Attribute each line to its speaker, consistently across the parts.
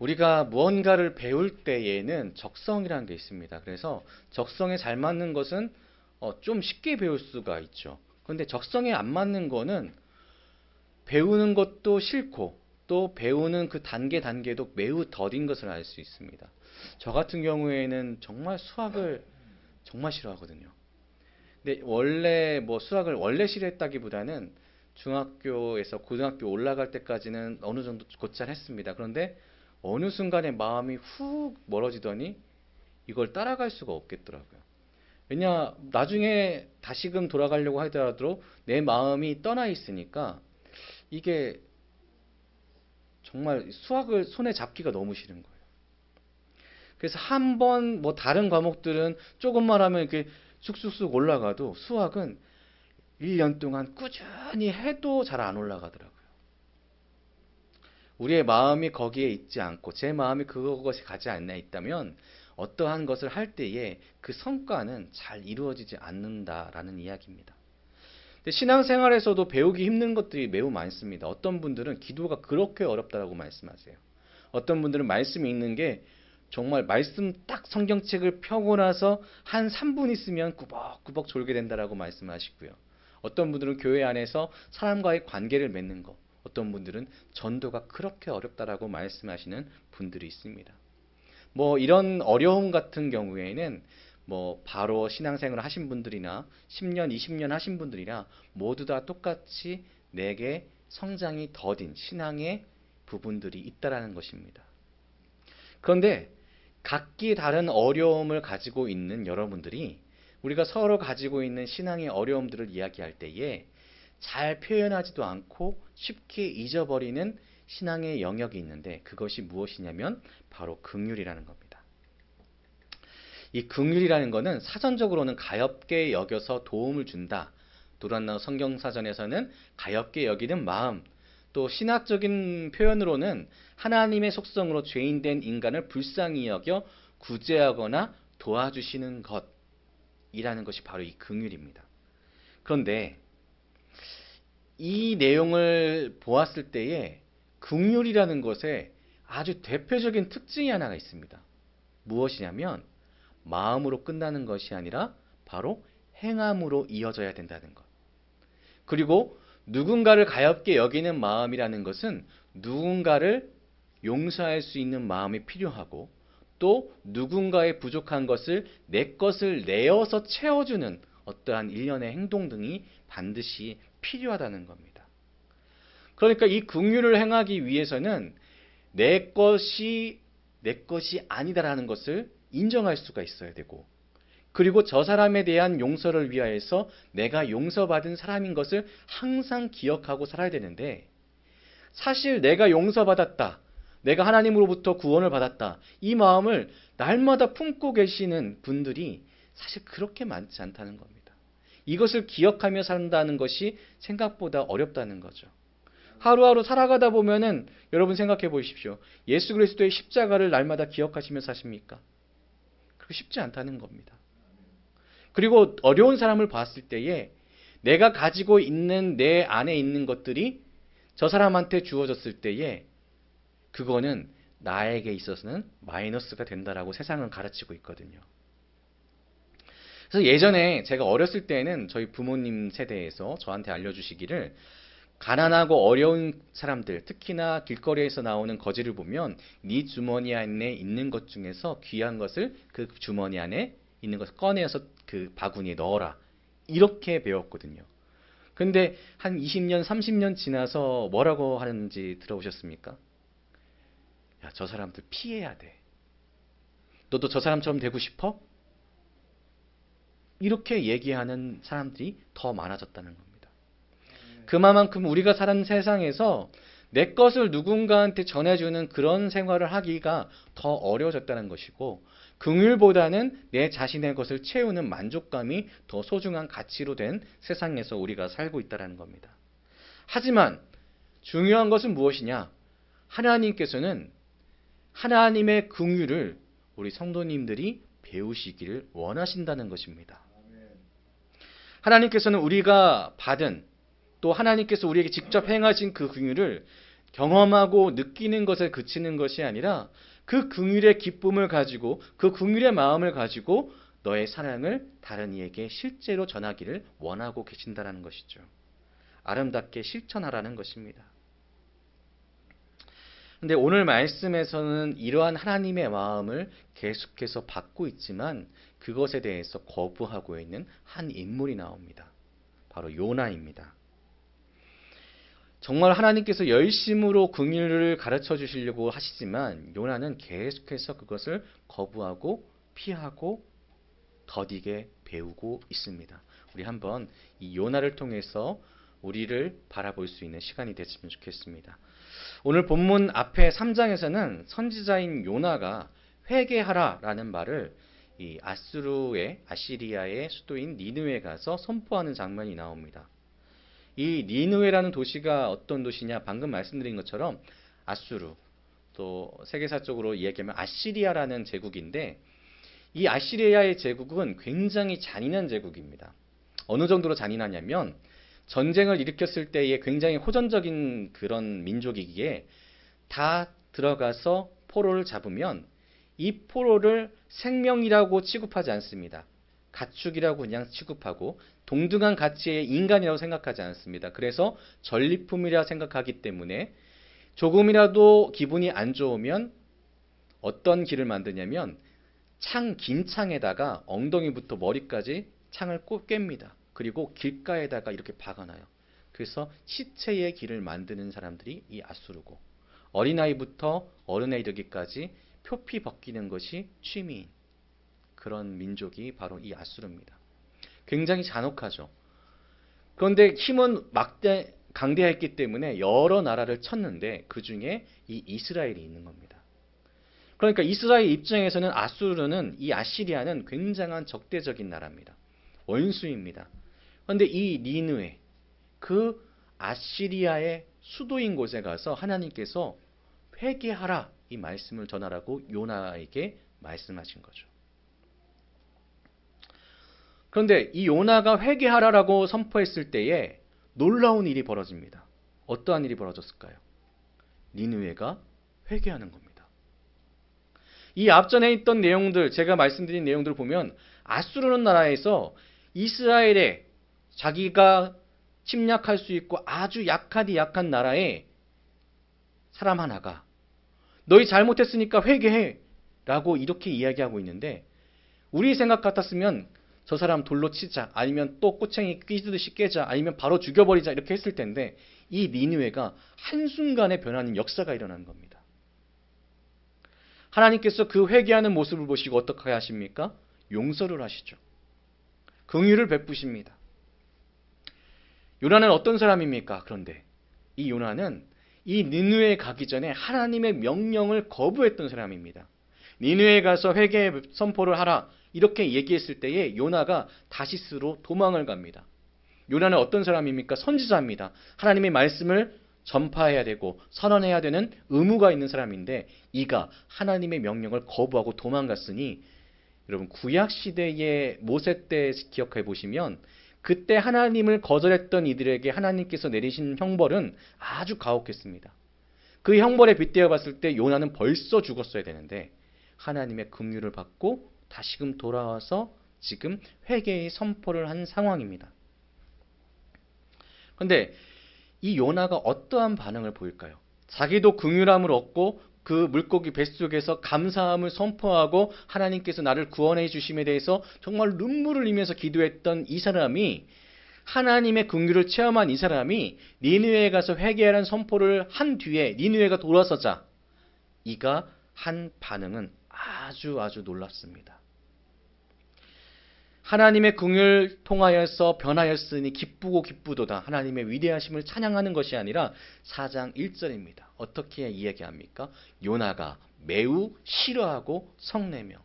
Speaker 1: 우리가 무언가를 배울 때에는 적성이라는 게 있습니다. 그래서 적성에 잘 맞는 것은 어, 좀 쉽게 배울 수가 있죠. 그런데 적성에 안 맞는 거는 배우는 것도 싫고 또 배우는 그 단계 단계도 매우 더딘 것을 알 수 있습니다. 저 같은 경우에는 정말 수학을 정말 싫어하거든요. 근데 원래 뭐 수학을 원래 싫어했다기보다는 중학교에서 고등학교 올라갈 때까지는 어느 정도 곧잘 했습니다. 그런데 어느 순간에 마음이 훅 멀어지더니 이걸 따라갈 수가 없겠더라고요. 왜냐, 나중에 다시금 돌아가려고 하더라도 내 마음이 떠나 있으니까 이게 정말 수학을 손에 잡기가 너무 싫은 거예요. 그래서 한 번 뭐 다른 과목들은 조금만 하면 이렇게 쑥쑥쑥 올라가도 수학은 1년 동안 꾸준히 해도 잘 안 올라가더라고요. 우리의 마음이 거기에 있지 않고 제 마음이 그것이 가지 않나 있다면 어떠한 것을 할 때에 그 성과는 잘 이루어지지 않는다라는 이야기입니다. 신앙생활에서도 배우기 힘든 것들이 매우 많습니다. 어떤 분들은 기도가 그렇게 어렵다라고 말씀하세요. 어떤 분들은 말씀이 있는 게 정말 말씀 딱 성경책을 펴고 나서 한 3분 있으면 꾸벅꾸벅 졸게 된다라고 말씀하시고요. 어떤 분들은 교회 안에서 사람과의 관계를 맺는 것, 어떤 분들은 전도가 그렇게 어렵다라고 말씀하시는 분들이 있습니다. 뭐 이런 어려움 같은 경우에는 뭐 바로 신앙생활을 하신 분들이나 10년, 20년 하신 분들이나 모두 다 똑같이 내게 성장이 더딘 신앙의 부분들이 있다라는 것입니다. 그런데 각기 다른 어려움을 가지고 있는 여러분들이 우리가 서로 가지고 있는 신앙의 어려움들을 이야기할 때에 잘 표현하지도 않고 쉽게 잊어버리는 신앙의 영역이 있는데 그것이 무엇이냐면 바로 긍휼이라는 겁니다. 이 긍휼이라는 것은 사전적으로는 가엽게 여겨서 도움을 준다. 도란나 성경사전에서는 가엽게 여기는 마음, 또 신학적인 표현으로는 하나님의 속성으로 죄인된 인간을 불쌍히 여겨 구제하거나 도와주시는 것이라는 것이 바로 이 긍휼입니다. 그런데 이 내용을 보았을 때에 긍휼이라는 것에 아주 대표적인 특징이 하나가 있습니다. 무엇이냐면 마음으로 끝나는 것이 아니라 바로 행함으로 이어져야 된다는 것. 그리고 누군가를 가엽게 여기는 마음이라는 것은 누군가를 용서할 수 있는 마음이 필요하고 또 누군가의 부족한 것을 내 것을 내어서 채워주는 어떠한 일련의 행동 등이 반드시 필요하다는 겁니다. 그러니까 이 긍휼을 행하기 위해서는 내 것이 내 것이 아니다라는 것을 인정할 수가 있어야 되고 그리고 저 사람에 대한 용서를 위하여서 내가 용서받은 사람인 것을 항상 기억하고 살아야 되는데 사실 내가 용서받았다. 내가 하나님으로부터 구원을 받았다. 이 마음을 날마다 품고 계시는 분들이 사실 그렇게 많지 않다는 겁니다. 이것을 기억하며 산다는 것이 생각보다 어렵다는 거죠. 하루하루 살아가다 보면은 여러분 생각해 보십시오. 예수 그리스도의 십자가를 날마다 기억하시며 사십니까? 그렇게 쉽지 않다는 겁니다. 그리고 어려운 사람을 봤을 때에 내가 가지고 있는 내 안에 있는 것들이 저 사람한테 주어졌을 때에 그거는 나에게 있어서는 마이너스가 된다라고 세상은 가르치고 있거든요. 그래서 예전에 제가 어렸을 때는 저희 부모님 세대에서 저한테 알려주시기를 가난하고 어려운 사람들, 특히나 길거리에서 나오는 거지를 보면 네 주머니 안에 있는 것 중에서 귀한 것을 그 주머니 안에 있는 것을 꺼내서 그 바구니에 넣어라. 이렇게 배웠거든요. 근데 한 20년, 30년 지나서 뭐라고 하는지 들어보셨습니까? 야, 저 사람들 피해야 돼. 너도 저 사람처럼 되고 싶어? 이렇게 얘기하는 사람들이 더 많아졌다는 겁니다. 그만큼 우리가 사는 세상에서 내 것을 누군가한테 전해주는 그런 생활을 하기가 더 어려워졌다는 것이고 긍휼보다는 내 자신의 것을 채우는 만족감이 더 소중한 가치로 된 세상에서 우리가 살고 있다는 겁니다. 하지만 중요한 것은 무엇이냐? 하나님께서는 하나님의 긍휼을 우리 성도님들이 배우시기를 원하신다는 것입니다. 하나님께서는 우리가 받은 또 하나님께서 우리에게 직접 행하신 그 긍휼을 경험하고 느끼는 것에 그치는 것이 아니라 그 긍휼의 기쁨을 가지고 그 긍휼의 마음을 가지고 너의 사랑을 다른 이에게 실제로 전하기를 원하고 계신다라는 것이죠. 아름답게 실천하라는 것입니다. 근데 오늘 말씀에서는 이러한 하나님의 마음을 계속해서 받고 있지만 그것에 대해서 거부하고 있는 한 인물이 나옵니다. 바로 요나입니다. 정말 하나님께서 열심으로 긍휼을 가르쳐 주시려고 하시지만 요나는 계속해서 그것을 거부하고 피하고 더디게 배우고 있습니다. 우리 한번 이 요나를 통해서 우리를 바라볼 수 있는 시간이 됐으면 좋겠습니다. 오늘 본문 앞에 3장에서는 선지자인 요나가 회개하라라는 말을 이 아스루의 아시리아의 수도인 니느웨 가서 선포하는 장면이 나옵니다. 이 니느웨라는 도시가 어떤 도시냐? 방금 말씀드린 것처럼 아수르 또 세계사적으로 이야기하면 아시리아라는 제국인데 이 아시리아의 제국은 굉장히 잔인한 제국입니다. 어느 정도로 잔인하냐면 전쟁을 일으켰을 때에 굉장히 호전적인 그런 민족이기에 다 들어가서 포로를 잡으면 이 포로를 생명이라고 취급하지 않습니다. 가축이라고 그냥 취급하고 동등한 가치의 인간이라고 생각하지 않습니다. 그래서 전리품이라 생각하기 때문에 조금이라도 기분이 안 좋으면 어떤 길을 만드냐면 창, 긴 창에다가 엉덩이부터 머리까지 창을 꼭 깹니다. 그리고 길가에다가 이렇게 박아놔요. 그래서 시체의 길을 만드는 사람들이 이 아수르고 어린아이부터 어른에 이르기까지 표피 벗기는 것이 취미인 그런 민족이 바로 이 아수르입니다. 굉장히 잔혹하죠. 그런데 힘은 막대 강대했기 때문에 여러 나라를 쳤는데 그 중에 이 이스라엘이 있는 겁니다. 그러니까 이스라엘 입장에서는 아수르는 이 아시리아는 굉장한 적대적인 나라입니다. 원수입니다. 그런데 이 니느웨 그 아시리아의 수도인 곳에 가서 하나님께서 회개하라 이 말씀을 전하라고 요나에게 말씀하신 거죠. 그런데 이 요나가 회개하라라고 선포했을 때에 놀라운 일이 벌어집니다. 어떠한 일이 벌어졌을까요? 니느웨가 회개하는 겁니다. 이 앞전에 있던 내용들, 제가 말씀드린 내용들을 보면 아수르는 나라에서 이스라엘에 자기가 침략할 수 있고 아주 약하디 약한 나라에 사람 하나가 너희 잘못했으니까 회개해 라고 이렇게 이야기하고 있는데 우리 생각 같았으면 저 사람 돌로 치자 아니면 또 꼬챙이 끼듯이 깨자 아니면 바로 죽여버리자 이렇게 했을 텐데 이 니느웨가 한순간에 변하는 역사가 일어나는 겁니다. 하나님께서 그 회개하는 모습을 보시고 어떻게 하십니까? 용서를 하시죠. 긍휼을 베푸십니다. 요나는 어떤 사람입니까? 그런데 이 요나는 이 니누에 가기 전에 하나님의 명령을 거부했던 사람입니다. 니누에 가서 회개 선포를 하라 이렇게 얘기했을 때에 요나가 다시스로 도망을 갑니다. 요나는 어떤 사람입니까? 선지자입니다. 하나님의 말씀을 전파해야 되고 선언해야 되는 의무가 있는 사람인데 이가 하나님의 명령을 거부하고 도망갔으니 여러분 구약 시대의 모세 때 기억해 보시면 그때 하나님을 거절했던 이들에게 하나님께서 내리신 형벌은 아주 가혹했습니다. 그 형벌에 빗대어 봤을 때 요나는 벌써 죽었어야 되는데 하나님의 긍휼을 받고 다시금 돌아와서 지금 회개의 선포를 한 상황입니다. 그런데 이 요나가 어떠한 반응을 보일까요? 자기도 긍휼함을 얻고 그 물고기 뱃속에서 감사함을 선포하고 하나님께서 나를 구원해 주심에 대해서 정말 눈물을 흘리면서 기도했던 이 사람이 하나님의 긍휼을 체험한 이 사람이 니느웨에 가서 회개하는 선포를 한 뒤에 니느웨가 돌아서자 이가 한 반응은 아주 아주 놀랍습니다. 하나님의 긍휼 통하여서 변하였으니 기쁘고 기쁘도다. 하나님의 위대하심을 찬양하는 것이 아니라 4장 1절입니다. 어떻게 이야기합니까? 요나가 매우 싫어하고 성내며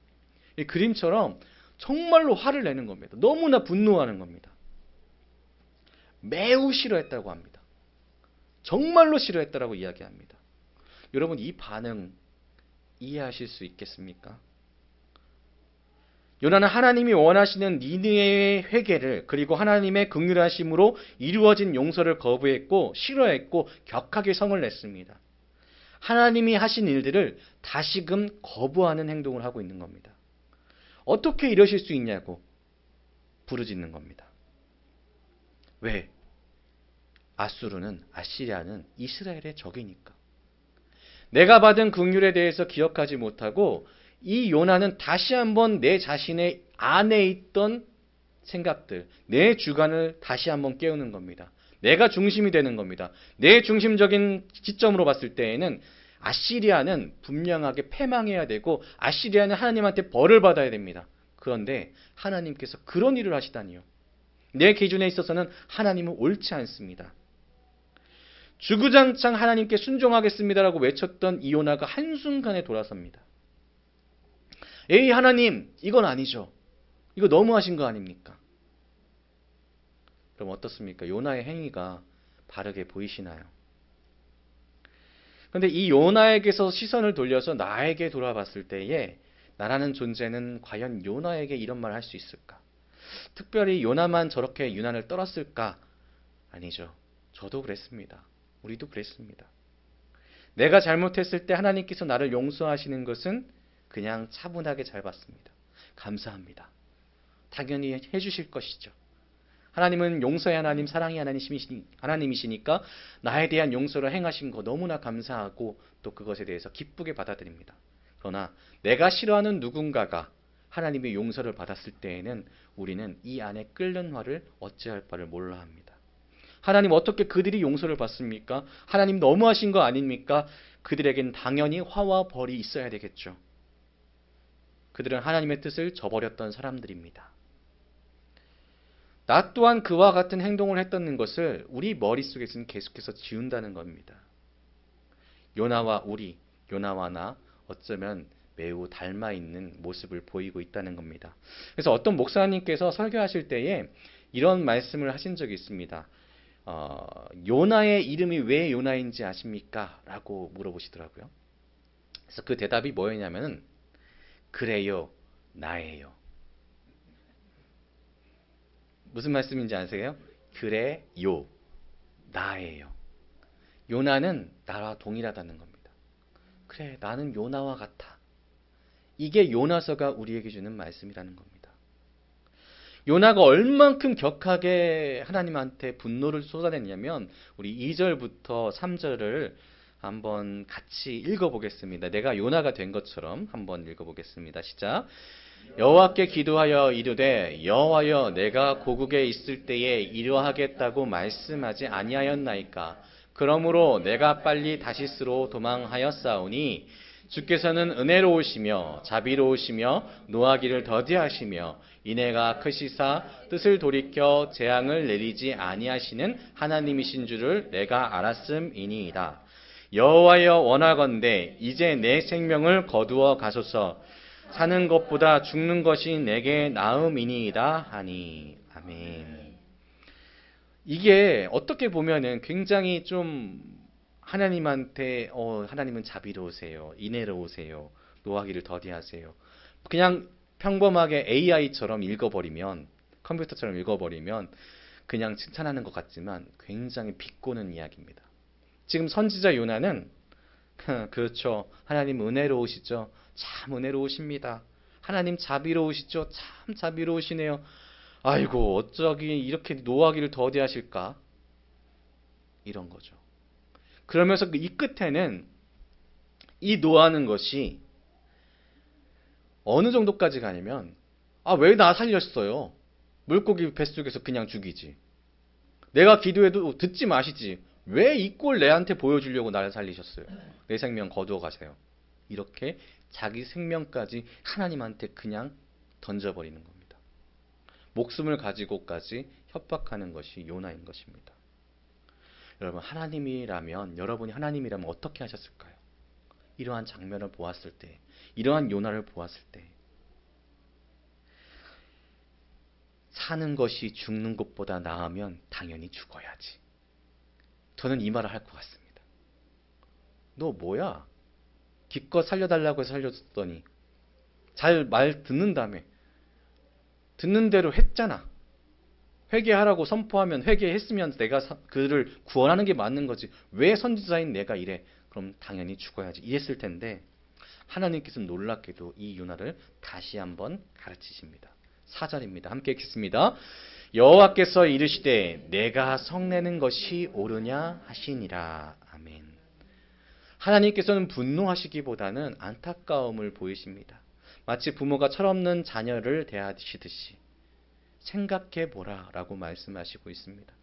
Speaker 1: 이 그림처럼 정말로 화를 내는 겁니다. 너무나 분노하는 겁니다. 매우 싫어했다고 합니다. 정말로 싫어했다라고 이야기합니다. 여러분 이 반응 이해하실 수 있겠습니까? 요나는 하나님이 원하시는 니느웨의 회개를 그리고 하나님의 극률하심으로 이루어진 용서를 거부했고 싫어했고 격하게 성을 냈습니다. 하나님이 하신 일들을 다시금 거부하는 행동을 하고 있는 겁니다. 어떻게 이러실 수 있냐고 부르짖는 겁니다. 왜? 아수르는 아시리아는 이스라엘의 적이니까. 내가 받은 긍휼에 대해서 기억하지 못하고 이 요나는 다시 한번 내 자신의 안에 있던 생각들, 내 주관을 다시 한번 깨우는 겁니다. 내가 중심이 되는 겁니다. 내 중심적인 지점으로 봤을 때에는 아시리아는 분명하게 패망해야 되고 아시리아는 하나님한테 벌을 받아야 됩니다. 그런데 하나님께서 그런 일을 하시다니요. 내 기준에 있어서는 하나님은 옳지 않습니다. 주구장창 하나님께 순종하겠습니다라고 외쳤던 이오나가 한순간에 돌아섭니다. 에이 하나님 이건 아니죠. 이거 너무하신 거 아닙니까? 그럼 어떻습니까? 요나의 행위가 바르게 보이시나요? 그런데 이 요나에게서 시선을 돌려서 나에게 돌아봤을 때에 나라는 존재는 과연 요나에게 이런 말을 할수 있을까? 특별히 요나만 저렇게 유난을 떨었을까? 아니죠. 저도 그랬습니다. 우리도 그랬습니다. 내가 잘못했을 때 하나님께서 나를 용서하시는 것은 그냥 차분하게 잘 봤습니다. 감사합니다. 당연히 해주실 것이죠. 하나님은 용서의 하나님, 사랑의 하나님이시니까 나에 대한 용서를 행하신 거 너무나 감사하고 또 그것에 대해서 기쁘게 받아들입니다. 그러나 내가 싫어하는 누군가가 하나님의 용서를 받았을 때에는 우리는 이 안에 끓는 화를 어찌할 바를 몰라 합니다. 하나님 어떻게 그들이 용서를 받습니까? 하나님 너무하신 거 아닙니까? 그들에겐 당연히 화와 벌이 있어야 되겠죠. 그들은 하나님의 뜻을 저버렸던 사람들입니다. 나 또한 그와 같은 행동을 했던 것을 우리 머릿속에서는 계속해서 지운다는 겁니다. 요나와 우리, 요나와 나 어쩌면 매우 닮아 있는 모습을 보이고 있다는 겁니다. 그래서 어떤 목사님께서 설교하실 때에 이런 말씀을 하신 적이 있습니다. 어, 요나의 이름이 왜 요나인지 아십니까? 라고 물어보시더라고요. 그래서 그 대답이 뭐였냐면은 그래요, 나예요. 무슨 말씀인지 아세요? 그래요, 나예요. 요나는 나와 동일하다는 겁니다. 그래, 나는 요나와 같아. 이게 요나서가 우리에게 주는 말씀이라는 겁니다. 요나가 얼만큼 격하게 하나님한테 분노를 쏟아냈냐면 우리 2절부터 3절을 한번 같이 읽어보겠습니다. 내가 요나가 된 것처럼 한번 읽어보겠습니다. 시작. 여호와께 기도하여 이르되 여호와여 내가 고국에 있을 때에 이러하겠다고 말씀하지 아니하였나이까 그러므로 내가 빨리 다시스로 도망하였사오니 주께서는 은혜로우시며 자비로우시며 노하기를 더디하시며 이내가 크시사 뜻을 돌이켜 재앙을 내리지 아니하시는 하나님이신 줄을 내가 알았음이니이다. 여호와여 원하건대 이제 내 생명을 거두어 가소서 사는 것보다 죽는 것이 내게 나음이니이다 하니 아멘. 이게 어떻게 보면은 굉장히 좀 하나님한테 어 하나님은 자비로우세요. 인애로우세요. 노하기를 더디하세요. 그냥 평범하게 AI처럼 읽어버리면 컴퓨터처럼 읽어버리면 그냥 칭찬하는 것 같지만 굉장히 비꼬는 이야기입니다. 지금 선지자 요나는 그렇죠. 하나님 은혜로우시죠. 참 은혜로우십니다. 하나님 자비로우시죠. 참 자비로우시네요. 아이고 어쩌기 이렇게 노하기를 더디하실까? 이런 거죠. 그러면서 이 끝에는 이 노하는 것이 어느 정도까지 가냐면 아 왜 나 살렸어요? 물고기 뱃속에서 그냥 죽이지. 내가 기도해도 듣지 마시지. 왜 이 꼴 내한테 보여주려고 나를 살리셨어요? 내 생명 거두어 가세요. 이렇게 자기 생명까지 하나님한테 그냥 던져버리는 겁니다. 목숨을 가지고까지 협박하는 것이 요나인 것입니다. 여러분 하나님이라면 여러분이 하나님이라면 어떻게 하셨을까요? 이러한 장면을 보았을 때, 이러한 요나를 보았을 때 사는 것이 죽는 것보다 나으면 당연히 죽어야지. 저는 이 말을 할 것 같습니다. 너 뭐야? 기껏 살려달라고 해서 살려줬더니 잘 말 듣는 다음에 듣는 대로 했잖아. 회개하라고 선포하면 회개했으면 내가 그를 구원하는 게 맞는 거지. 왜 선지자인 내가 이래? 그럼 당연히 죽어야지. 이랬을 텐데 하나님께서 놀랍게도 이 요나를 다시 한번 가르치십니다. 4절입니다. 함께 읽겠습니다. 여호와께서 이르시되 내가 성내는 것이 옳으냐 하시니라. 아멘. 하나님께서는 분노하시기보다는 안타까움을 보이십니다. 마치 부모가 철없는 자녀를 대하시듯이 생각해 보라라고 말씀하시고 있습니다.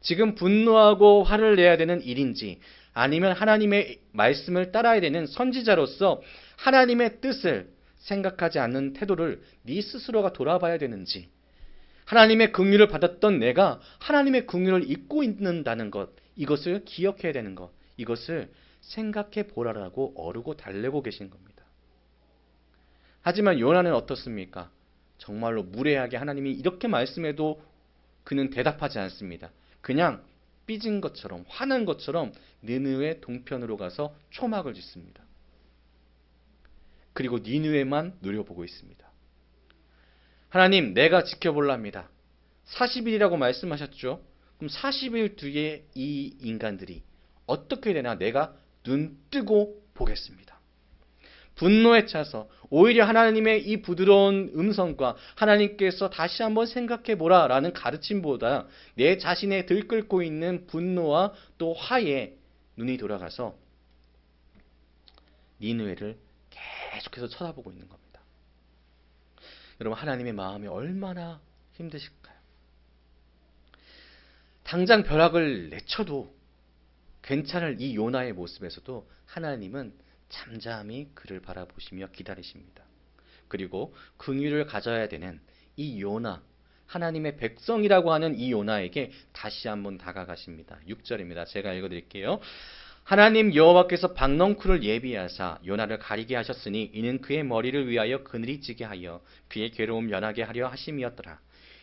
Speaker 1: 지금 분노하고 화를 내야 되는 일인지 아니면 하나님의 말씀을 따라야 되는 선지자로서 하나님의 뜻을 생각하지 않는 태도를 네 스스로가 돌아봐야 되는지 하나님의 긍휼을 받았던 내가 하나님의 긍휼을 잊고 있는다는 것 이것을 기억해야 되는 것 이것을 생각해 보라라고 어르고 달래고 계신 겁니다. 하지만 요나는 어떻습니까? 정말로 무례하게 하나님이 이렇게 말씀해도 그는 대답하지 않습니다. 그냥 삐진 것처럼 화난 것처럼 느느웨 동편으로 가서 초막을 짓습니다. 그리고 니느웨만 누려보고 있습니다. 하나님, 내가 지켜볼랍니다. 40일이라고 말씀하셨죠? 그럼 40일 뒤에 이 인간들이 어떻게 되나 내가 눈 뜨고 보겠습니다. 분노에 차서 오히려 하나님의 이 부드러운 음성과 하나님께서 다시 한번 생각해 보라라는 가르침보다 내 자신의 들끓고 있는 분노와 또 화에 눈이 돌아가서 니누에를 계속해서 쳐다보고 있는 겁니다. 여러분 하나님의 마음이 얼마나 힘드실까요? 당장 벼락을 내쳐도 괜찮을 이 요나의 모습에서도 하나님은 잠잠히 그를 바라보시며 기다리십니다. 그리고 긍휼을 가져야 되는 이 요나 하나님의 백성이라고 하는 이 요나에게 다시 한번 다가가십니다. 6절입니다. 제가 읽어 드릴게요. 하나님 여호와께서 박넝쿨을 예비하사 요나를 가리게 하셨으니 이는 그의 머리를 위하여 그늘이 지게 하여 그의 괴로움 면하게 하려 하심이었더라.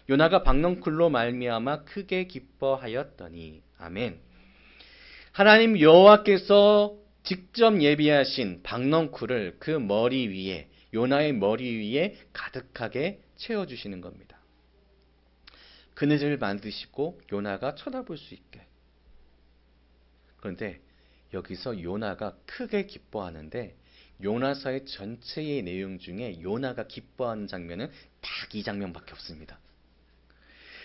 Speaker 1: 요나가 박넝쿨로 말미암아 크게 기뻐하였더니 아멘. 하나님 여호와께서 직접 예비하신 박넝쿨을 그 머리 위에 요나의 머리 위에 가득하게 채워 주시는 겁니다. 그늘을 만드시고 요나가 쳐다볼 수 있게. 그런데 여기서 요나가 크게 기뻐하는데 요나서의 전체의 내용 중에 요나가 기뻐하는 장면은 딱 이 장면밖에 없습니다.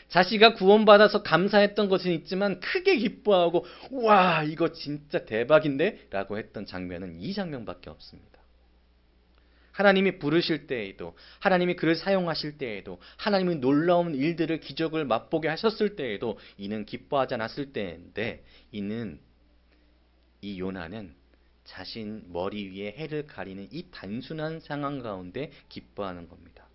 Speaker 1: 자식가 구원받아서 감사했던 것은 있지만 크게 기뻐하고 와 이거 진짜 대박인데 라고 했던 장면은 이 장면밖에 없습니다. 하나님이 부르실 때에도 하나님이 그를 사용하실 때에도 하나님이 놀라운 일들을 기적을 맛보게 하셨을 때에도 이는 기뻐하지 않았을 때인데 이는 이 요나는 자신 머리 위에 해를 가리는 이 단순한 상황 가운데 기뻐하는 겁니다.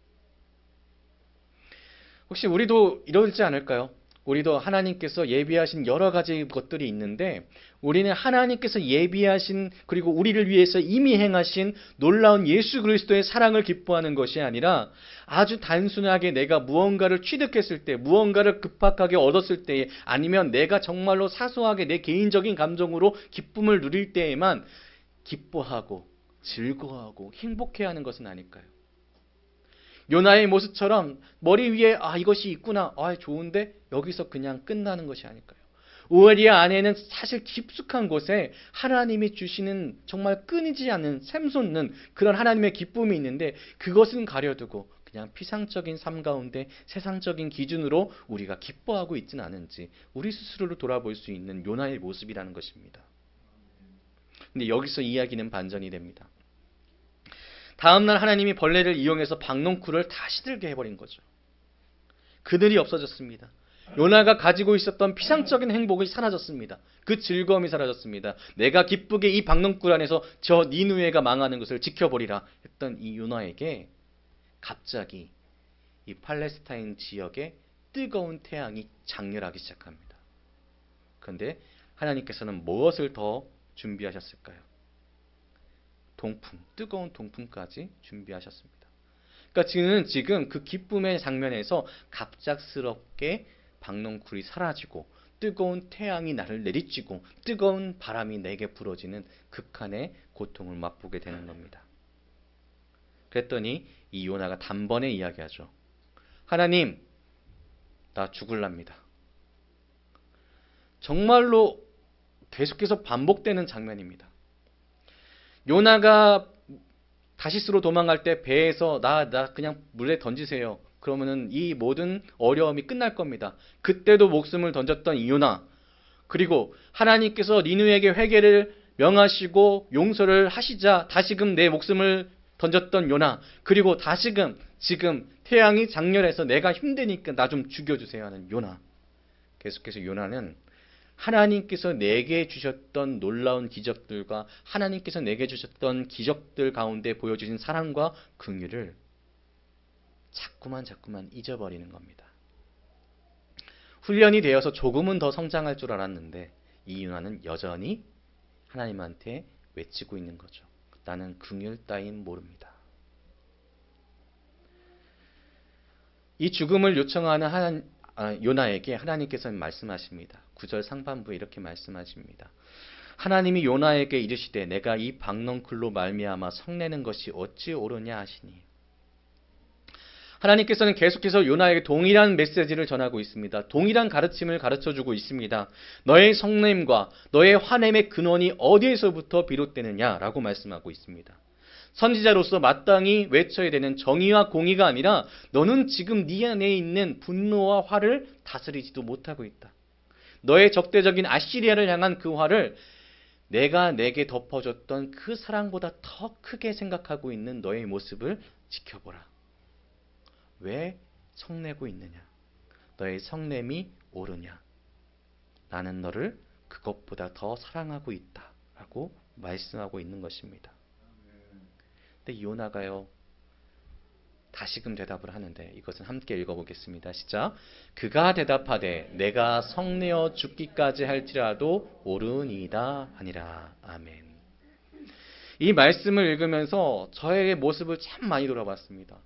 Speaker 1: 혹시 우리도 이러지 않을까요? 우리도 하나님께서 예비하신 여러 가지 것들이 있는데 우리는 하나님께서 예비하신 그리고 우리를 위해서 이미 행하신 놀라운 예수 그리스도의 사랑을 기뻐하는 것이 아니라 아주 단순하게 내가 무언가를 취득했을 때, 무언가를 급박하게 얻었을 때, 아니면 내가 정말로 사소하게 내 개인적인 감정으로 기쁨을 누릴 때에만 기뻐하고 즐거워하고 행복해하는 것은 아닐까요? 요나의 모습처럼 머리 위에 아 이것이 있구나 아 좋은데 여기서 그냥 끝나는 것이 아닐까요? 오히려 안에는 사실 깊숙한 곳에 하나님이 주시는 정말 끊이지 않는 샘솟는 그런 하나님의 기쁨이 있는데 그것은 가려두고 그냥 피상적인 삶 가운데 세상적인 기준으로 우리가 기뻐하고 있지는 않은지 우리 스스로를 돌아볼 수 있는 요나의 모습이라는 것입니다. 근데 여기서 이야기는 반전이 됩니다. 다음날 하나님이 벌레를 이용해서 박농쿨을 다 시 들게 해버린 거죠. 그들이 없어졌습니다. 요나가 가지고 있었던 피상적인 행복이 사라졌습니다. 그 즐거움이 사라졌습니다. 내가 기쁘게 이 박농쿨 안에서 저 니누에가 망하는 것을 지켜보리라 했던 이 요나에게 갑자기 이 팔레스타인 지역에 뜨거운 태양이 장렬하기 시작합니다. 그런데 하나님께서는 무엇을 더 준비하셨을까요? 동풍, 뜨거운 동풍까지 준비하셨습니다. 그러니까 지금, 지금 그 기쁨의 장면에서 갑작스럽게 박농쿨이 사라지고 뜨거운 태양이 나를 내리치고 뜨거운 바람이 내게 불어지는 극한의 고통을 맛보게 되는 겁니다. 그랬더니 이 요나가 단번에 이야기하죠. 하나님, 나 죽을랍니다. 정말로 계속해서 반복되는 장면입니다. 요나가 다시스로 도망갈 때 배에서 나, 나 그냥 물에 던지세요. 그러면은 이 모든 어려움이 끝날 겁니다. 그때도 목숨을 던졌던 이요나. 그리고 하나님께서 니누에게 회개를 명하시고 용서를 하시자 다시금 내 목숨을 던졌던 요나. 그리고 다시금 지금 태양이 장렬해서 내가 힘드니까 나 좀 죽여주세요 하는 요나. 계속해서 요나는 하나님께서 내게 주셨던 놀라운 기적들과 하나님께서 내게 주셨던 기적들 가운데 보여주신 사랑과 긍휼을 자꾸만 자꾸만 잊어버리는 겁니다. 훈련이 되어서 조금은 더 성장할 줄 알았는데 이윤아는 여전히 하나님한테 외치고 있는 거죠. 나는 긍휼 따윈 모릅니다. 이 죽음을 요청하는 하나, 아, 요나에게 하나님께서는 말씀하십니다. 9절 상반부에 이렇게 말씀하십니다. 하나님이 요나에게 이르시되 내가 이 박넝쿨로 말미암아 성내는 것이 어찌 옳으냐 하시니 하나님께서는 계속해서 요나에게 동일한 메시지를 전하고 있습니다. 동일한 가르침을 가르쳐 주고 있습니다. 너의 성냄과 너의 화냄의 근원이 어디에서부터 비롯되느냐라고 말씀하고 있습니다. 선지자로서 마땅히 외쳐야 되는 정의와 공의가 아니라 너는 지금 네 안에 있는 분노와 화를 다스리지도 못하고 있다. 너의 적대적인 아시리아를 향한 그 화를 내가 내게 덮어줬던 그 사랑보다 더 크게 생각하고 있는 너의 모습을 지켜보라. 왜 성내고 있느냐? 너의 성냄이 옳으냐? 나는 너를 그것보다 더 사랑하고 있다. 라고 말씀하고 있는 것입니다. 근데 요나가요. 다시금 대답을 하는데 이것은 함께 읽어보겠습니다. 시작. 그가 대답하되 내가 성내어 죽기까지 할지라도 옳으니이다 하니라. 아멘. 이 말씀을 읽으면서 저의 모습을 참 많이 돌아봤습니다.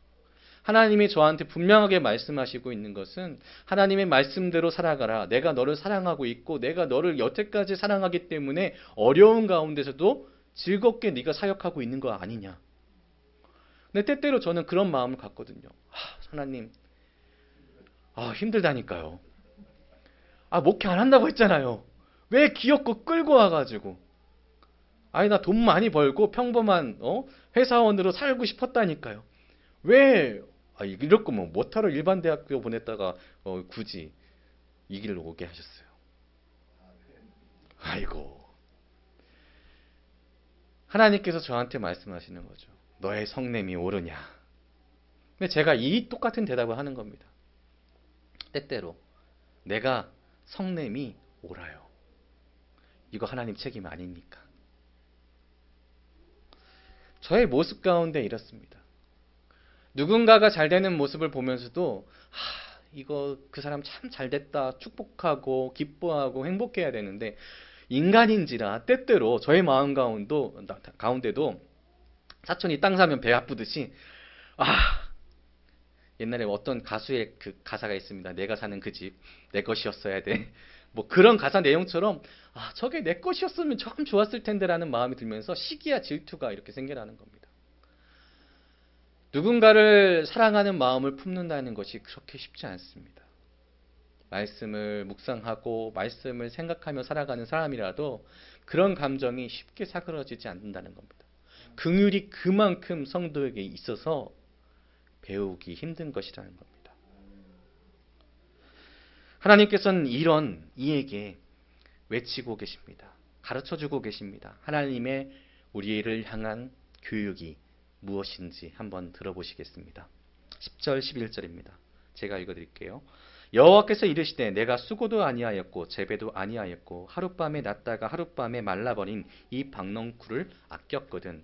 Speaker 1: 하나님이 저한테 분명하게 말씀하시고 있는 것은 하나님의 말씀대로 살아가라. 내가 너를 사랑하고 있고 내가 너를 여태까지 사랑하기 때문에 어려운 가운데서도 즐겁게 네가 사역하고 있는 거 아니냐. 근데 때때로 저는 그런 마음을 갖거든요. 아, 하나님, 아, 힘들다니까요. 아, 목회 안 한다고 했잖아요. 왜 귀엽고 끌고 와가지고. 아니, 나 돈 많이 벌고 평범한, 어? 회사원으로 살고 싶었다니까요. 왜 아, 이럴 거면 못하러 일반 대학교 보냈다가 어, 굳이 이 길로 오게 하셨어요. 아이고. 하나님께서 저한테 말씀하시는 거죠. 너의 성냄이 옳으냐. 근데 제가 이 똑같은 대답을 하는 겁니다. 때때로 내가 성냄이 옳아요. 이거 하나님 책임 아닙니까? 저의 모습 가운데 이렇습니다. 누군가가 잘 되는 모습을 보면서도 하, 이거 그 사람 참 잘 됐다 축복하고 기뻐하고 행복해야 되는데 인간인지라 때때로 저의 마음 가운데도 가운데도 사촌이 땅 사면 배 아프듯이 아 옛날에 어떤 가수의 그 가사가 있습니다. 내가 사는 그 집 내 것이었어야 돼. 뭐 그런 가사 내용처럼 아 저게 내 것이었으면 참 좋았을 텐데라는 마음이 들면서 시기와 질투가 이렇게 생겨나는 겁니다. 누군가를 사랑하는 마음을 품는다는 것이 그렇게 쉽지 않습니다. 말씀을 묵상하고 말씀을 생각하며 살아가는 사람이라도 그런 감정이 쉽게 사그러지지 않는다는 겁니다. 긍휼이 그만큼 성도에게 있어서 배우기 힘든 것이라는 겁니다. 하나님께서는 이런 이에게 외치고 계십니다. 가르쳐 주고 계십니다. 하나님의 우리를 향한 교육이 무엇인지 한번 들어보시겠습니다. 10절 11절입니다. 제가 읽어 드릴게요. 여호와께서 이르시되 내가 수고도 아니하였고 재배도 아니하였고 하룻밤에 났다가 하룻밤에 말라버린 이 박넝쿨을 아꼈거든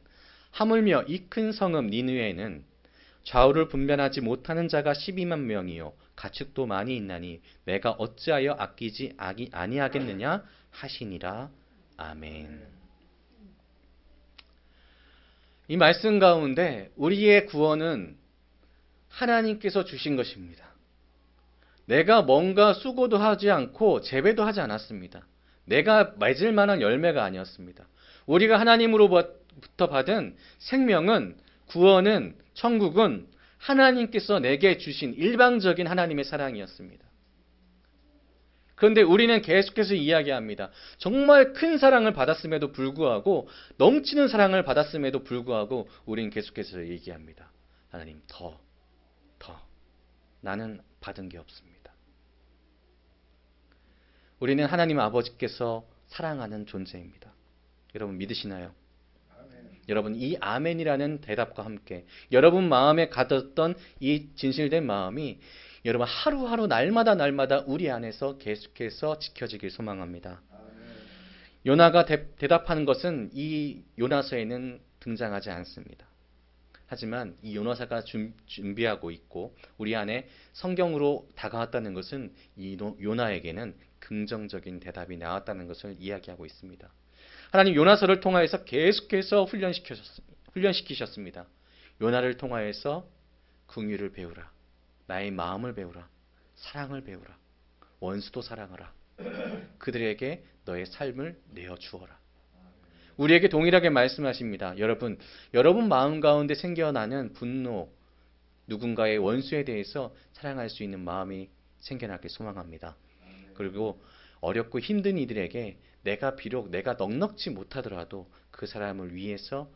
Speaker 1: 하물며 이 큰 성읍 니느웨에는 좌우를 분별하지 못하는 자가 12만 명이요 가축도 많이 있나니 내가 어찌하여 아끼지 아니하겠느냐 하시니라 아멘. 이 말씀 가운데 우리의 구원은 하나님께서 주신 것입니다. 내가 뭔가 수고도 하지 않고 재배도 하지 않았습니다. 내가 맺을 만한 열매가 아니었습니다. 우리가 하나님으로부터 받은 생명은 구원은 천국은 하나님께서 내게 주신 일방적인 하나님의 사랑이었습니다. 그런데 우리는 계속해서 이야기합니다. 정말 큰 사랑을 받았음에도 불구하고 넘치는 사랑을 받았음에도 불구하고 우리는 계속해서 얘기합니다. 하나님 더, 더 나는 받은 게 없습니다. 우리는 하나님 아버지께서 사랑하는 존재입니다. 여러분 믿으시나요? 여러분 이 아멘이라는 대답과 함께 여러분 마음에 가졌던 이 진실된 마음이 여러분 하루하루 날마다 날마다 우리 안에서 계속해서 지켜지길 소망합니다. 요나가 대, 답하는 것은 이 요나서에는 등장하지 않습니다. 하지만 이 요나사가 준, 준비하고 있고 우리 안에 성경으로 다가왔다는 것은 이 요나에게는 긍정적인 대답이 나왔다는 것을 이야기하고 있습니다. 하나님 요나서를 통하여서 계속해서 훈련시키셨습니다. 요나를 통하여서 궁유를 배우라. 나의 마음을 배우라. 사랑을 배우라. 원수도 사랑하라. 그들에게 너의 삶을 내어 주어라. 우리에게 동일하게 말씀하십니다. 여러분, 여러분 마음 가운데 생겨나는 분노, 누군가의 원수에 대해서 사랑할 수 있는 마음이 생겨나길 소망합니다. 그리고 어렵고 힘든 이들에게 내가 비록 내가 넉넉지 못하더라도 그 사람을 위해서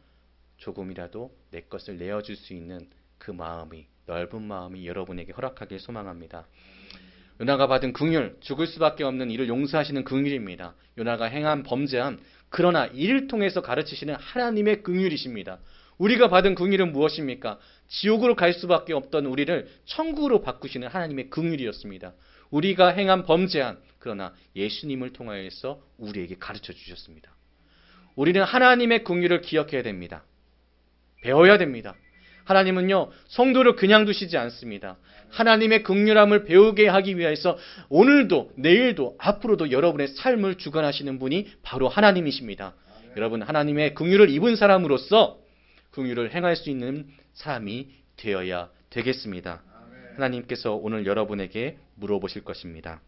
Speaker 1: 조금이라도 내 것을 내어줄 수 있는 그 마음이 넓은 마음이 여러분에게 허락하길 소망합니다. 요나가 받은 긍휼, 죽을 수밖에 없는 이를 용서하시는 긍휼입니다. 요나가 행한 범죄함, 그러나 이를 통해서 가르치시는 하나님의 긍휼이십니다. 우리가 받은 긍휼은 무엇입니까? 지옥으로 갈 수밖에 없던 우리를 천국으로 바꾸시는 하나님의 긍휼이었습니다. 우리가 행한 범죄한 그러나 예수님을 통하여서 우리에게 가르쳐 주셨습니다. 우리는 하나님의 긍휼을 기억해야 됩니다. 배워야 됩니다. 하나님은요, 성도를 그냥 두시지 않습니다. 하나님의 극률함을 배우게 하기 위해서 오늘도, 내일도, 앞으로도 여러분의 삶을 주관하시는 분이 바로 하나님이십니다. 아, 여러분, 하나님의 극률을 입은 사람으로서 극률을 행할 수 있는 사람이 되어야 되겠습니다. 하나님께서 오늘 여러분에게 물어보실 것입니다.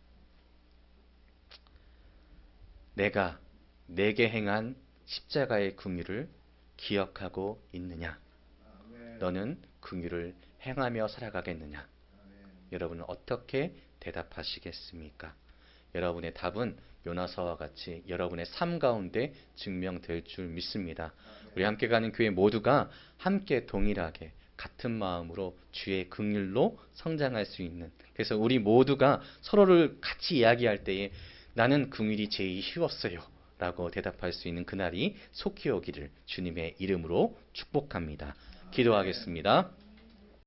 Speaker 1: 내가 내게 행한 십자가의 긍휼을 기억하고 있느냐? 너는 긍휼을 행하며 살아가겠느냐? 여러분은 어떻게 대답하시겠습니까? 여러분의 답은 요나서와 같이 여러분의 삶 가운데 증명될 줄 믿습니다. 우리 함께 가는 교회 모두가 함께 동일하게 같은 마음으로 주의 긍휼로 성장할 수 있는 그래서 우리 모두가 서로를 같이 이야기할 때에 나는 긍휼이 제일 쉬웠어요. 라고 대답할 수 있는 그날이 속히 오기를 주님의 이름으로 축복합니다. 기도하겠습니다.